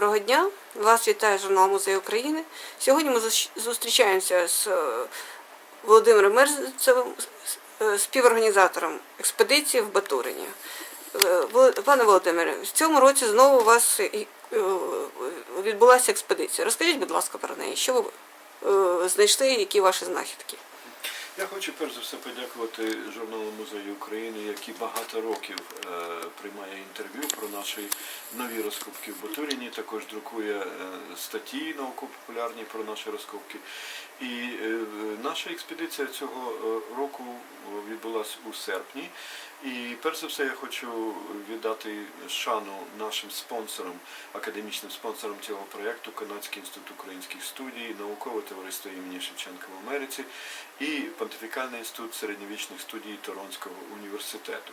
Доброго дня! Вас вітає журнал Музей України. Сьогодні ми зустрічаємося з е, Володимиром Мерзцевим, е, співорганізатором експедиції в Батурині. Е, Пане Володимире, в цьому році знову у вас відбулася експедиція. Розкажіть, будь ласка, про неї. Що ви знайшли, які ваші знахідки? Я хочу перш за все подякувати журналу Музею України, який багато років е, приймає інтерв'ю про наші нові розкопки в Батуріні, також друкує е, статті науково-популярні про наші розкопки. І е, наша експедиція цього е, року відбулася у серпні. І перш за все я хочу віддати шану нашим спонсорам, академічним спонсорам цього проєкту Канадський інститут українських студій, наукове товариство імені Шевченка в Америці і Понтифікальний інститут середньовічних студій Торонського університету.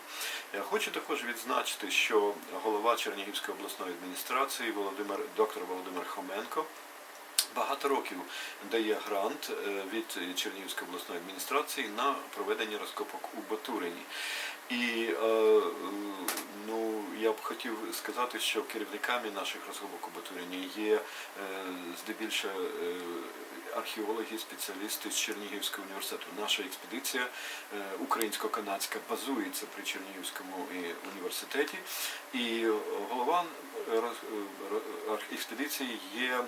Я хочу також відзначити, що голова Чернігівської обласної адміністрації Володимир, доктор Володимир Хоменко багато років дає грант е, від Чернігівської обласної адміністрації на проведення розкопок у Батурині. І е, ну, я б хотів сказати, що керівниками наших розкопок у Батурині є е, здебільшого археологи, спеціалісти з Чернігівського університету. Наша експедиція українсько-канадська базується при Чернігівському університеті, і голова експедиції є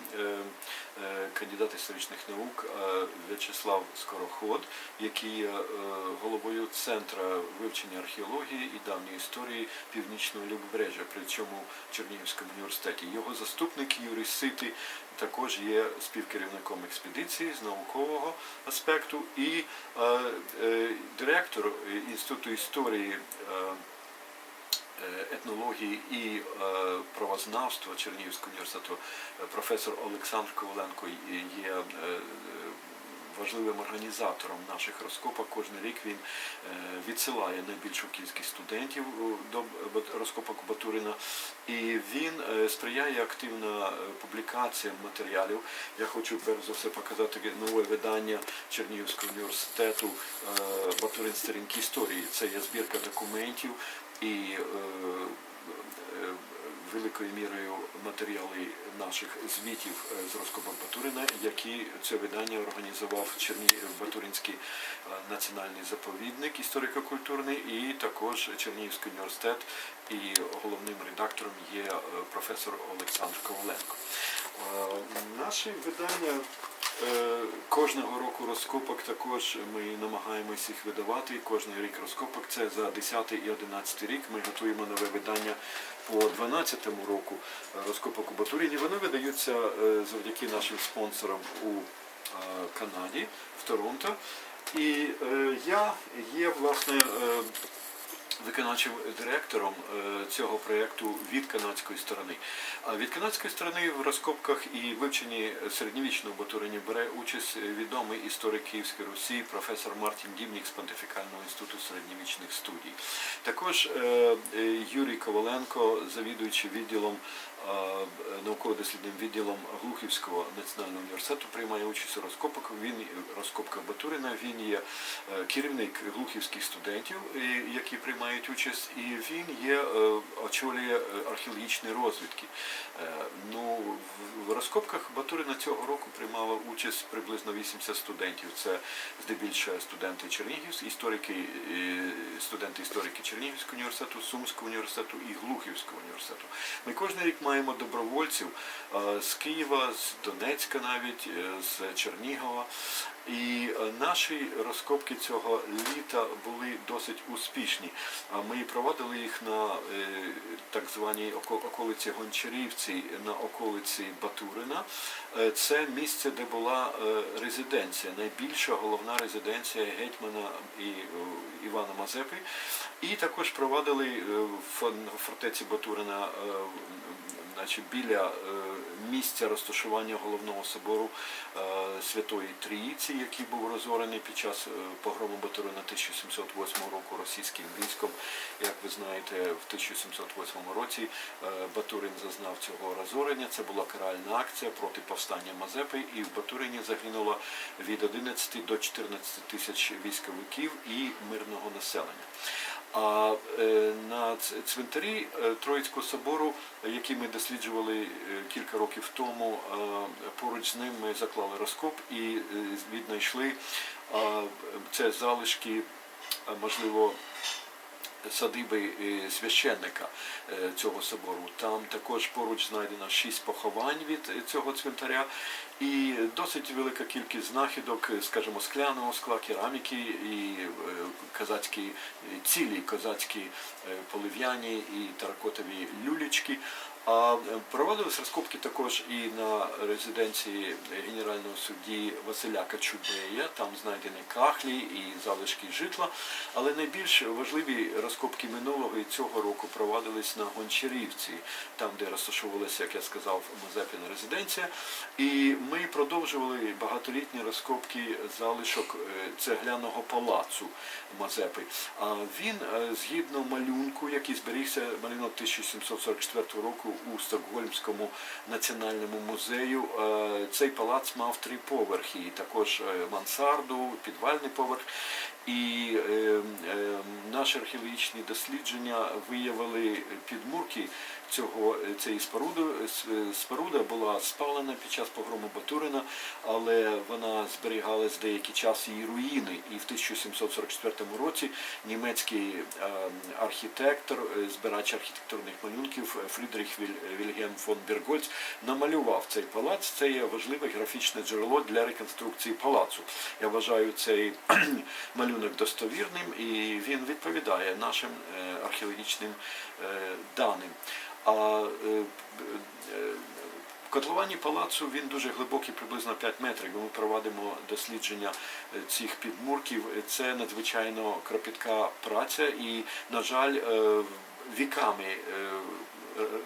кандидат історичних наук е, В'ячеслав Скороход, який є е, головою Центру вивчення археології і давньої історії Північного Лівобережжя при цьому Чернігівському університеті. Його заступник Юрій Сити також є співкерівником експедиції з наукового аспекту і е, директор Інституту історії. Е, етнології і е, правознавства Чернігівського університету е, професор Олександр Коваленко є важливим організатором наших розкопок. Кожен рік він відсилає найбільшу кількість студентів до розкопок Батурина, і він сприяє активно публікаціям матеріалів. Я хочу перш за все показати нове видання Чернігівського університету Батурин сторінки історії. Це є збірка документів і е, е, великою мірою матеріали наших звітів е, з розкопок Батурина, які це видання організував Черні... Батуринський національний заповідник історико-культурний і також Чернігівський університет. І головним редактором є професор Олександр Коваленко. Наші видання Кожного року розкопок також ми намагаємось їх видавати. Кожний рік розкопок це за 10 і 11 рік. Ми готуємо нове видання по 12 року е, розкопок у Батуріні. Вони видаються е, завдяки нашим спонсорам у е, Канаді, в Торонто. І е, я є власне. Виконавчим директором е, цього проєкту від канадської сторони. А від канадської сторони в розкопках і вивченні середньовічного Батурині бере участь відомий історик Київської Русі, професор Мартін Дімнік з Понтифікального інституту середньовічних студій. Також е, е, Юрій Коваленко, завідуючий відділом науково-дослідним відділом Глухівського національного університету, приймає участь у розкопках. Він розкопка Батурина. Він є керівник глухівських студентів, які приймають участь, і він є е, очолює е, археологічні розвідки. Е, Ну в- розкопках Батурина цього року приймало участь приблизно 80 студентів. Це здебільшого студенти Чернігівського, історики, е, студенти історики Чернігівського університету, Сумського університету і Глухівського університету. Ми кожен рік маємо добровольців з Києва, з Донецька навіть, з Чернігова. І е, наші розкопки цього літа були досить успішні. Ми проводили їх на е, так званій околиці Гончарівці, на околиці Батурина. Е, Це місце, де була резиденція, найбільша головна резиденція гетьмана і Івана Мазепи. І також проводили в фортеці Батурина значить, біля е, місця розташування головного собору е, Святої Трійці, який був розорений під час е, погрому Батурина 1708 року російським військом. Як ви знаєте, в 1708 році Батурин зазнав цього розорення. Це була каральна акція проти повстання Мазепи, і в Батурині загинуло від 11 до 14 тисяч військовиків і мирного населення. А е, на цвинтарі е, Троїцького собору, який ми досліджували е, кілька років тому, поруч з ним ми заклали розкоп і віднайшли це залишки, можливо, садиби священника цього собору. Там також поруч знайдено шість поховань від цього цвинтаря і досить велика кількість знахідок, е, скажімо, скляного скла, кераміки і е, козацькі е, цілі козацькі полив'яні і таракотові люлічки. А проводились розкопки також і на резиденції генерального судді Василя Качубея. Там знайдені кахлі і залишки житла. Але найбільш важливі розкопки минулого і цього року проводились на Гончарівці, там, де розташовувалася, як я сказав, Мазепіна резиденція. І ми продовжували багатолітні розкопки залишок е, цегляного палацу Мазепи. А він, е, згідно малюнку, який зберігся малюнок 1744 року у Стокгольмському національному музею, е, цей палац мав три поверхи, і також мансарду, підвальний поверх. І е, е, наші археологічні дослідження виявили підмурки цього цієї споруди. Е, Споруда була спалена під час погрому Батурина, але вона зберігалась деякий час її руїни. І в 1744 році німецький е, архітектор, е, збирач архітектурних малюнків е, Фрідріх Віль- Вільгельм фон Бергольц намалював цей палац. Це є важливе графічне джерело для реконструкції палацу. Я вважаю цей малюнок достовірним і він відповідає нашим е, археологічним е, даним. А е, в котловані палацу він дуже глибокий, приблизно 5 метрів. Ми проводимо дослідження цих підмурків. Це надзвичайно кропітка праця, і, на жаль, віками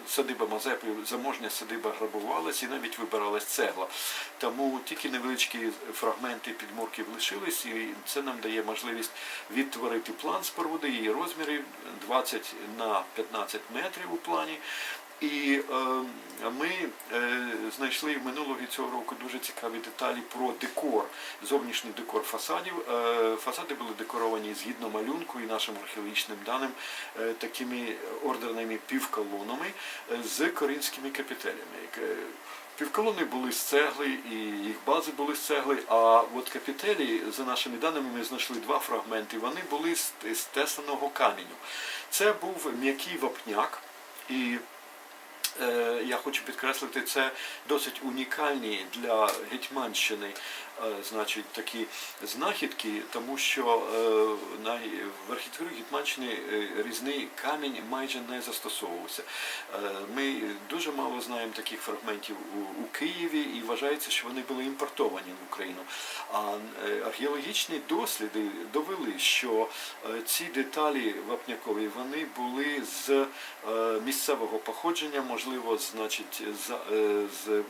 садиба Мазепи, заможня садиба грабувалась і навіть вибиралась цегла. Тому тільки невеличкі фрагменти підмурків лишились, і це нам дає можливість відтворити план споруди, її розміри 20 на 15 метрів у плані. І е, ми е, знайшли минулого цього року дуже цікаві деталі про декор, зовнішній декор фасадів. Е, фасади були декоровані згідно малюнку і нашим археологічним даним е, такими ордерними півколонами з коринськими капітелями. Півколони були з цегли, і їх бази були з цегли. А от капітелі, за нашими даними, ми знайшли два фрагменти. Вони були з, тесаного каменю. Це був м'який вапняк. І я хочу підкреслити, це досить унікальні для Гетьманщини е, значить, такі знахідки, тому що е, на, в архітектурі Гетьманщини е, різний камінь майже не застосовувався. Е, ми дуже мало знаємо таких фрагментів у, Києві і вважається, що вони були імпортовані в Україну. А е, археологічні досліди довели, що е, ці деталі вапнякові вони були з е, місцевого походження, можливо, значить, з, е, е,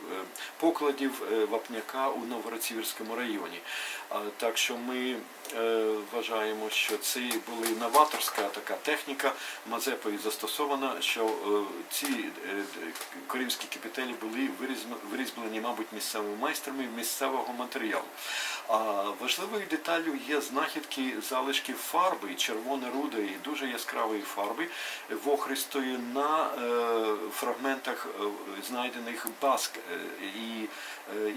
покладів е, вапняка у Новгород-Сіверському районі. Так що ми е, вважаємо, що це була новаторська така техніка Мазепою застосована, що е, ці е, д- капітелі були вирізблені, мабуть, місцевими майстрами місцевого матеріалу. Важливою деталлю є знахідки залишків фарби, червоно-рудої, дуже яскравої фарби вохристої на фрагментах знайдених баск і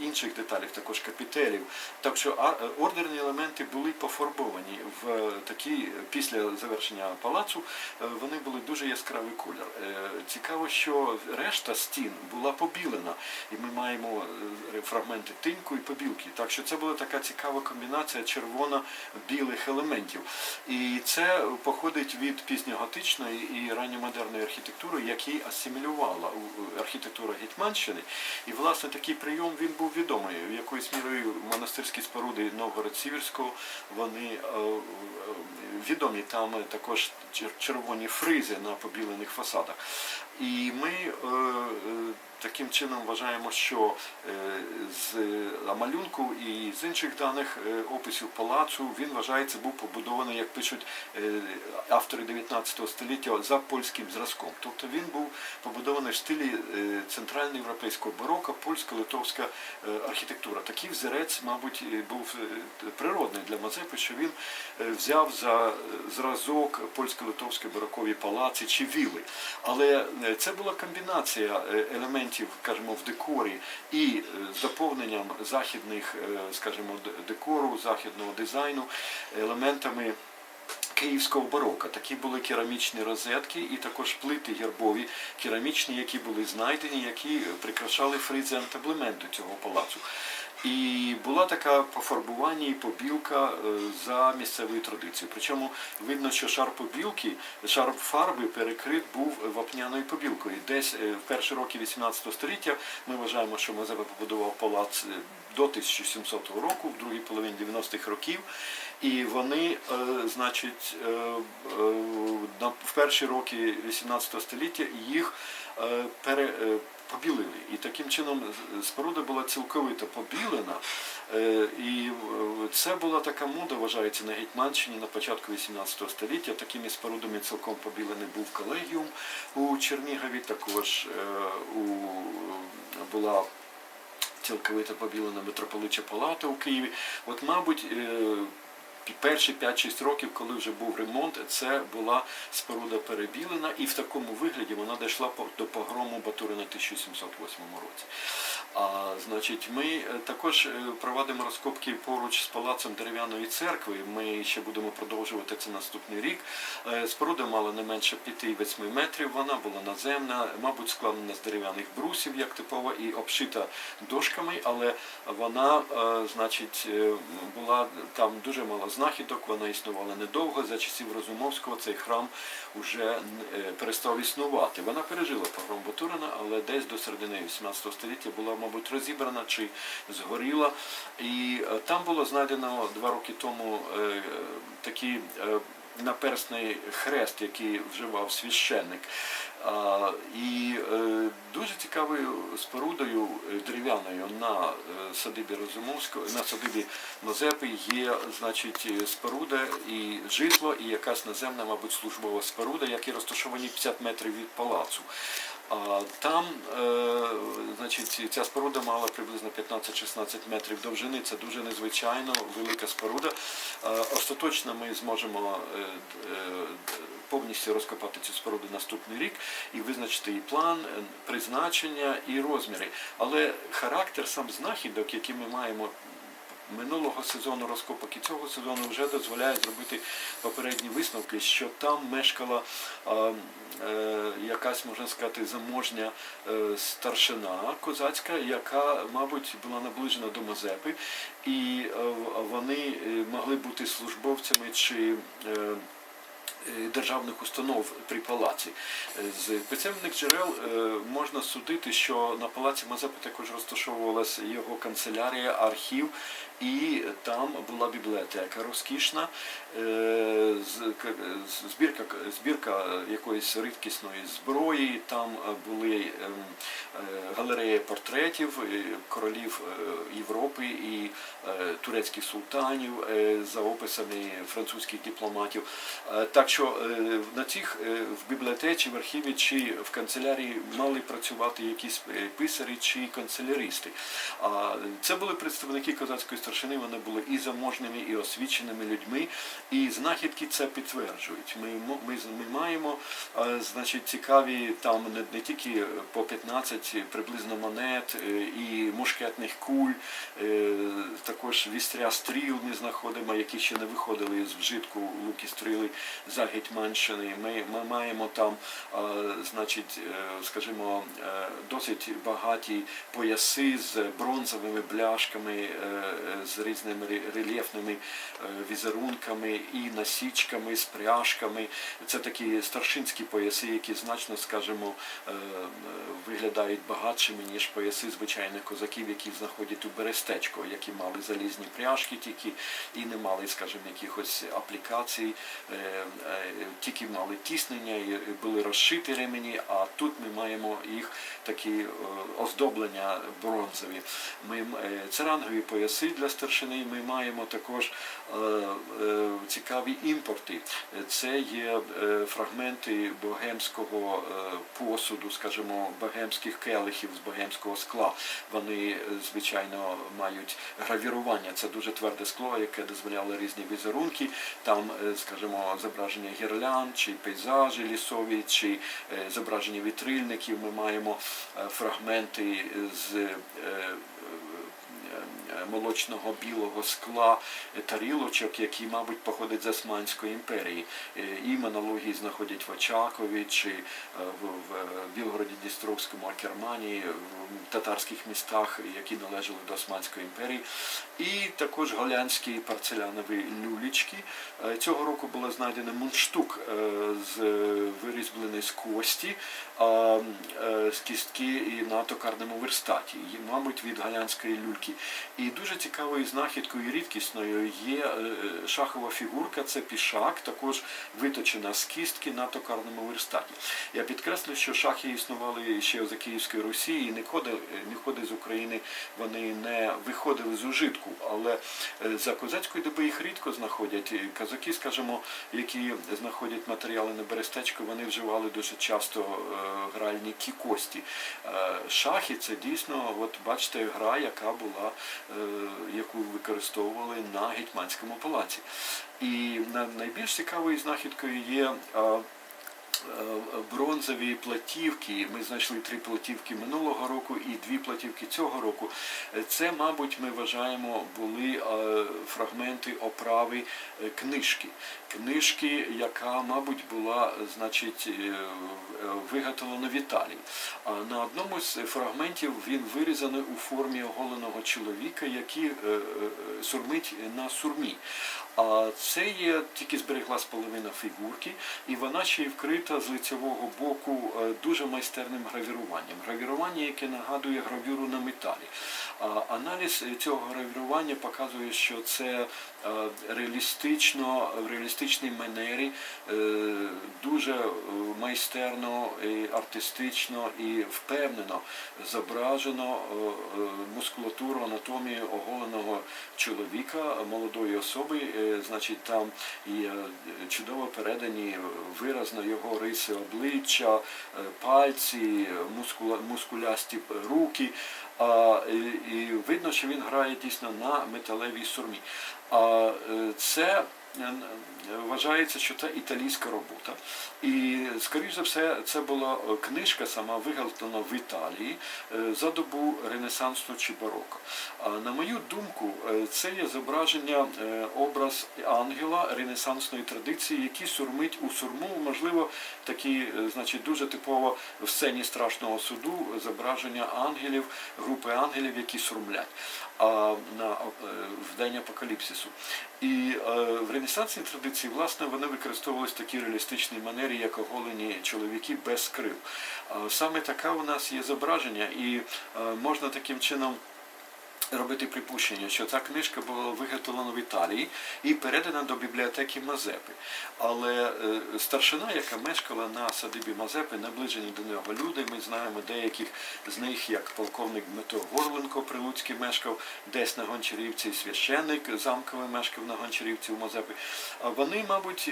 інших деталях, також капітелів. Так що е, ордерні елементи були пофарбовані в такі після завершення палацу. е, Вони були дуже яскравий колір. Е, Цікаво, що решта стін була побілена, і ми маємо е, фрагменти тиньку і побілки. Так що це була така цікава комбінація червоно-білих елементів. І це походить від пізньоготичної і ранньомодерної архітектури, які асимілювала архітектура Гетьманщини. І власне такий прийом він був відомий. Якоюсь мірою монастирські споруди Новгород-Сіверського вони е, е, відомі. Там також червоні фризи на побілених фасадах. І ми е, таким чином вважаємо, що е, з е, малюнку і з інших даних е, описів палацу він вважається був побудований, як пишуть автори 19 століття, за польським зразком. Тобто він був побудований в стилі центральноєвропейського барока, польсько-литовська архітектура. Такий взірець, мабуть, був природний для Мазепи, що він взяв за зразок польсько-литовської барокові палаці чи віли. Але це була комбінація е, елементів, скажімо, в декорі і е, з доповненням західних, е, скажімо, декору, західного дизайну, елементами київського барока. Такі були керамічні розетки і також плити гербові керамічні, які були знайдені, які прикрашали фризи антаблементу цього палацу. І була така пофарбування і побілка е, за місцевою традицією. Причому видно, що шар побілки, шар фарби перекрит був вапняною побілкою. Десь е, в перші роки 18 століття ми вважаємо, що Мазепа побудував палац е, до 1700 року, в другій половині 90-х років. І вони, значить, на- в перші роки 18 століття їх пере, побілили. І таким чином споруда була цілковито побілена. Е, І е, це була така мода, вважається, на Гетьманщині на початку 18 століття. Такими спорудами цілком побілений був колегіум у Чернігові, також е, у, була цілковито побілена митрополича палата у Києві. От, мабуть, е, перші 5-6 років, коли вже був ремонт, це була споруда перебілена, і в такому вигляді вона дійшла до погрому Батурина 1708 році. А значить, ми е, також е, проводимо розкопки поруч з палацем дерев'яної церкви. Ми ще будемо продовжувати це наступний рік. Е, Споруда мала не менше 5-8 метрів. Вона була наземна, мабуть, складена з дерев'яних брусів, як типова, і обшита дошками, але вона, значить, була там дуже мало знахідок. Вона існувала недовго. За часів Розумовського цей храм вже перестав існувати. Вона пережила погром Батурина, але десь до середини 18 століття була, мабуть, розібрана чи згоріла. І е, там було знайдено два роки тому е, такий е, наперсний хрест, який вживав священник. І дуже цікавою спорудою дерев'яною на садибі Розумовського, на садибі Мазепи є, значить, споруда і житло, і якась наземна, мабуть, службова споруда, які розташовані 50 метрів від палацу. Там, е, значить, ця споруда мала приблизно 15-16 метрів довжини. Це дуже незвичайно велика споруда. Е, Остаточно ми зможемо е, повністю розкопати цю споруду наступний рік і визначити і план, призначення, і розміри. Але характер сам знахідок, які ми маємо минулого сезону розкопок і цього сезону вже дозволяє зробити попередні висновки, що там мешкала а, е, якась, можна сказати, заможня е, старшина козацька, яка, мабуть, була наближена до Мазепи, і е, вони е, могли бути службовцями чи е, е, державних установ при палаці. Е, З писемних джерел е, можна судити, що на палаці Мазепи також розташовувалася його канцелярія, архів, і там була бібліотека розкішна, е, збірка, збірка якоїсь рідкісної зброї, там були ем, е, галереї портретів е, королів Європи і турецьких султанів за описами французьких дипломатів. Так що на цих в бібліотеці, в архіві чи в канцелярії мали працювати якісь писарі чи канцеляристи. Це були представники козацької старшини, вони були і заможними, і освіченими людьми, і знахідки це підтверджують. Ми, ми, ми маємо е, значить, цікаві там не, не тільки по 15 приблизно монет е, і мушкетних куль, е, також вістря стріл ми знаходимо, які ще не виходили з вжитку луки стріли за Гетьманщини. Ми, ми маємо там, е, значить, е, скажімо, е, досить багаті пояси з бронзовими бляшками, е, е, з різними рельєфними е, візерунками і насічками, з пряжками. Це такі старшинські пояси, які значно, скажімо, е, виглядають багатшими, ніж пояси звичайних козаків, які знаходять у Берестечко, які мали залізні пряжки тільки і не мали, скажімо, якихось аплікацій, е, тільки мали тіснення і були розшиті ремені, а тут ми маємо їх такі оздоблення бронзові. Ми, це рангові пояси для старшини. Ми маємо також е, е, цікаві імпорти. Це є е, фрагменти богемського посуду, скажімо, богемських келихів з богемського скла. Вони, звичайно, мають гравірування. Це дуже тверде скло, яке дозволяло різні візерунки. Там, скажімо, зображення гірлянд, чи пейзажі лісові, чи зображення вітрильників. Ми маємо фрагменти з молочного білого скла е, тарілочок, які, мабуть, походять з Османської імперії. Е, Їм аналогії знаходять в Очакові чи е, в, Білгороді Дністровському, Акермані, в татарських містах, які належали до Османської імперії. І також голлянські порцелянові люлічки. Е, Цього року було знайдено мундштук е, з вирізблений з кості, а, е, з кістки і на токарному верстаті, і, мабуть, від голлянської люльки. І дуже цікавою знахідкою і рідкісною є е, шахова фігурка, це пішак, також виточена з кістки на токарному верстаті. Я підкреслю, що шахи існували ще за Київської Русі, і ніколи, ніколи з України вони не виходили з ужитку. Але е, за козацької доби їх рідко знаходять. Казаки, скажімо, які знаходять матеріали на берестечку, вони вживали дуже часто е, гральні кікості. Е, Шахи це дійсно, от бачите, гра, яка була, е, яку використовували на гетьманському палаці. І найбільш цікавою знахідкою є. Бронзові платівки. Ми знайшли три платівки минулого року і дві платівки цього року. Це, мабуть, ми вважаємо, були е, фрагменти оправи е, книжки. Книжки, яка, мабуть, була значить, е, виготовлена в Італії. А на одному з фрагментів він вирізаний у формі оголеного чоловіка, який сурмить на сурмі. А це є тільки збереглась половина фігурки, і вона ще й вкрита з лицевого боку е, дуже майстерним гравіруванням. Гравірування, яке нагадує гравюру на металі. Аналіз цього гравірування показує, що це е, реалістично, в реалістичній манері, е, дуже е, майстерно, і артистично і впевнено зображено мускулатуру, анатомію оголеного чоловіка, молодої особи. Значить, там і чудово передані виразно його риси обличчя, пальці, мускулясті руки. І, видно, що він грає дійсно на металевій сурмі. А е, це вважається, що це італійська робота. І, скоріш за все, це була е, книжка сама виготовлена в Італії е, за добу Ренесансу чи бароко. На мою думку, е, це є зображення, образ ангела ренесансної традиції, який сурмить у сурму, можливо, такі, значить, дуже типово в сцені страшного суду зображення ангелів, групи ангелів, які сурмлять а, на, в день апокаліпсису. І в ренесансній традиції, власне, вони використовувалися в такій реалістичній манері, як оголені чоловіки без крил. Саме таке у нас є зображення, і е, можна таким чином. Робити припущення, що ця книжка була виготовлена в Італії і передана до бібліотеки Мазепи. Але е, старшина, яка мешкала на садибі Мазепи, наближені до нього люди, ми знаємо деяких з них, як полковник Дмитро Горленко Прилуцький мешкав десь на Гончарівці, священник замковий мешкав на Гончарівці у Мазепи. Вони, мабуть,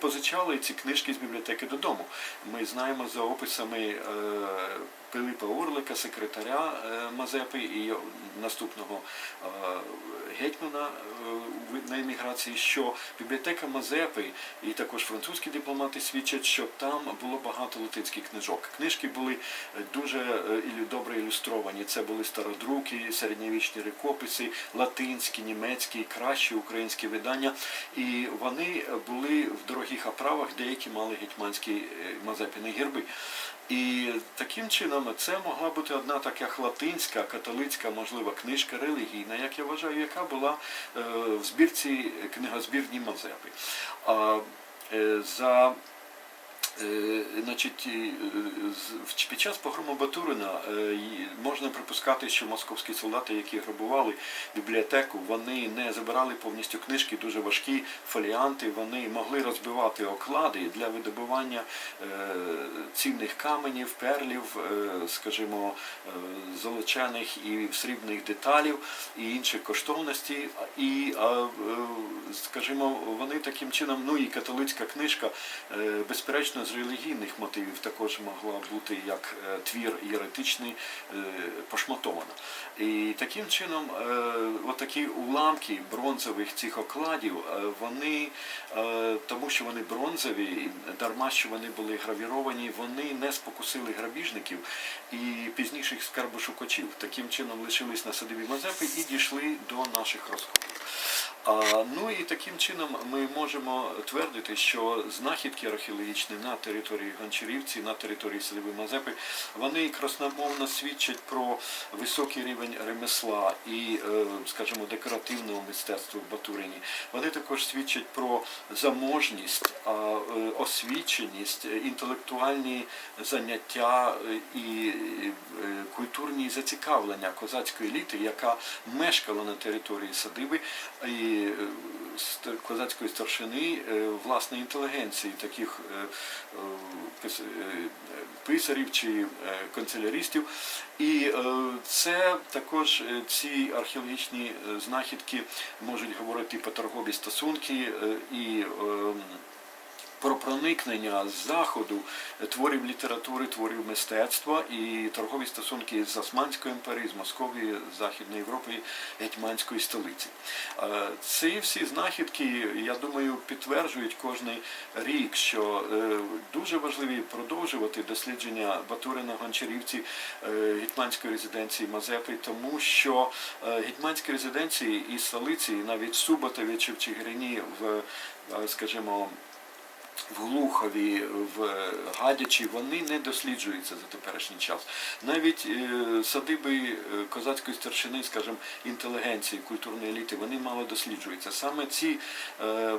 позичали ці книжки з бібліотеки додому. Ми знаємо за описами е, Пилипа Орлика, секретаря е, Мазепи і наступного е, гетьмана е, на еміграції, що бібліотека Мазепи і також французькі дипломати свідчать, що там було багато латинських книжок. Книжки були дуже добре ілюстровані. Це були стародруки, середньовічні рукописи, латинські, німецькі, кращі українські видання. І вони були в дорогих оправах, деякі мали гетьманські Мазепіни герби. І таким чином це могла бути одна така латинська, католицька, можливо, книжка релігійна, як я вважаю, яка була е, в збірці книгозбірні Мазепи. Е, за Значить, е, з- в- під час погрому Батурина е, можна припускати, що московські солдати, які грабували бібліотеку, вони не забирали повністю книжки, дуже важкі фоліанти, вони могли розбивати оклади для видобування е, цінних каменів, перлів, е, скажімо, е, золочених і срібних деталів і інших коштовностей. І, е, скажімо, вони таким чином, ну і католицька книжка, е, безперечно, з релігійних мотивів також могла бути як е, твір єретичний е, пошматована. І таким чином, е, отакі уламки бронзових цих окладів, вони, тому що вони бронзові, дарма що вони були гравіровані, вони не спокусили грабіжників і пізніших скарбошукачів. Таким чином лишились на садові Мазепи і дійшли до наших розкопів. Ну і таким чином ми можемо твердити, що знахідки археологічні на території Гончарівці, на території Садиби Мазепи, вони красномовно свідчать про високий рівень ремесла і, е, скажімо, декоративного мистецтва в Батурині. Вони також свідчать про заможність, е, освіченість, е, інтелектуальні заняття і культурні зацікавлення козацької еліти, яка мешкала на території садиби і е, козацької старшини власної власне інтелігенції, таких е, е, пис- е, писарів чи е, канцеляристів. І е, це також е, ці археологічні е, знахідки можуть говорити про торгові стосунки е, і е, про проникнення з заходу творів літератури, творів мистецтва і торгові стосунки з Османською імперією, з Московії, Західної Європи, гетьманської столиці. Е, Ці всі знахідки, я думаю, підтверджують кожний рік, що е, дуже важливі продовжувати дослідження Батурина Гончарівці е, гетьманської резиденції Мазепи, тому що гетьманські резиденції і столиці, і навіть Суботові чи в Чигирині, в, скажімо, в Глухові, в Гадячі, вони не досліджуються за теперішній час. Навіть е, садиби е, козацької старшини, скажімо, інтелігенції, культурної еліти, вони мало досліджуються. Саме ці е,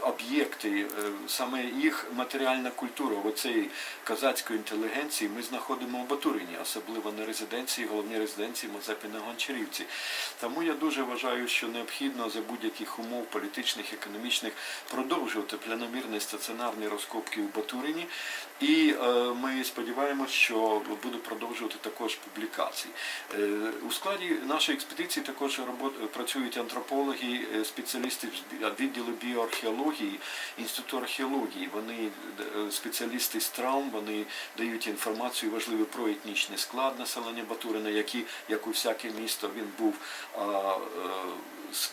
об'єкти, саме їх матеріальна культура, оцеї козацької інтелігенції, ми знаходимо в Батурині, особливо на резиденції, головній резиденції Мазепи на Гончарівці. Тому я дуже вважаю, що необхідно за будь-яких умов політичних, економічних продовжувати планомірні стаціонарні розкопки в Батурині. І е, ми сподіваємося, що будуть продовжувати також публікації. Е, у складі нашої експедиції також працюють антропологи, е, спеціалісти відділу біоархеології, інституту археології. Вони спеціалісти з травм, вони дають інформацію важливу про етнічний склад населення Батурина, який, як у всяке місто, він був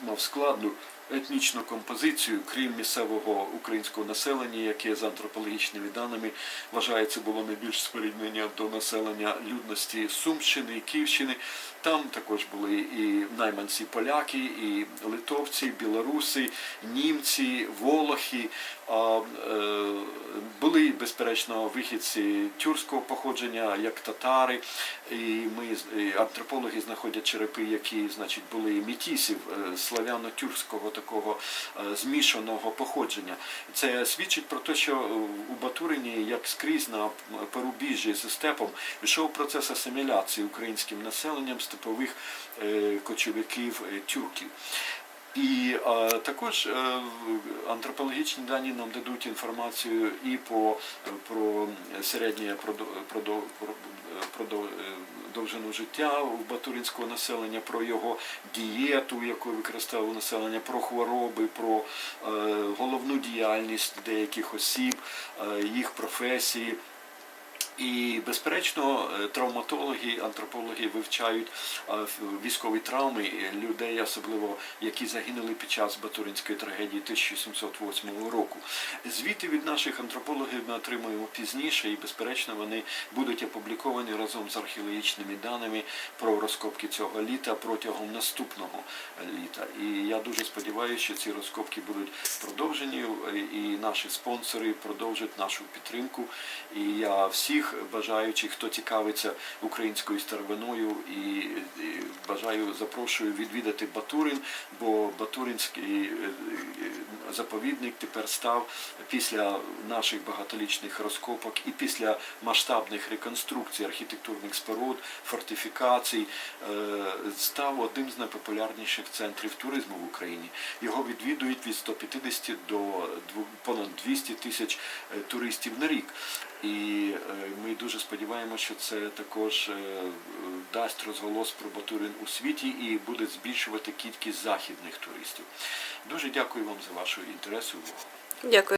мав складну етнічну композицію, крім місцевого українського населення, яке за антропологічними даними вважається було найбільш споріднення до населення людності Сумщини і Київщини. Там також були і найманці поляки, і литовці, і білоруси, німці, волохи. Е, були, безперечно, вихідці тюркського походження, як татари. І ми і антропологи знаходять черепи, які значить, були мітісів е, славяно-тюркського такого е, змішаного походження. Це свідчить про те, що у Батурині, як скрізь на порубіжжі з степом, йшов процес асиміляції українським населенням степових е, кочовиків е, тюрків. І також е, антропологічні дані нам дадуть інформацію і по про середнє про- довжину життя у батуринського населення, про його дієту, яку використовувало населення, про хвороби, про е, головну діяльність деяких осіб, е, їх професії. І, безперечно, е, травматологи, антропологи вивчають е, військові травми е, людей, особливо які загинули під час Батуринської трагедії 1708 року. Звіти від наших антропологів ми отримуємо пізніше, і, безперечно, вони будуть опубліковані разом з археологічними даними про розкопки цього літа протягом наступного літа. І я дуже сподіваюся, що ці розкопки будуть продовжені, і наші спонсори продовжать нашу підтримку. І я всіх всіх бажаючих, хто цікавиться українською старовиною і, бажаю, запрошую відвідати Батурин, бо Батуринський е, е, заповідник тепер став після наших багатолічних розкопок і після масштабних реконструкцій архітектурних споруд, фортифікацій, е, став одним з найпопулярніших центрів туризму в Україні. Його відвідують від 150 до понад 200 тисяч туристів на рік. І е, ми дуже сподіваємося, що це також е, дасть розголос про Батурин у світі і буде збільшувати кількість західних туристів. Дуже дякую вам за вашу інтерес і увагу. Дякую.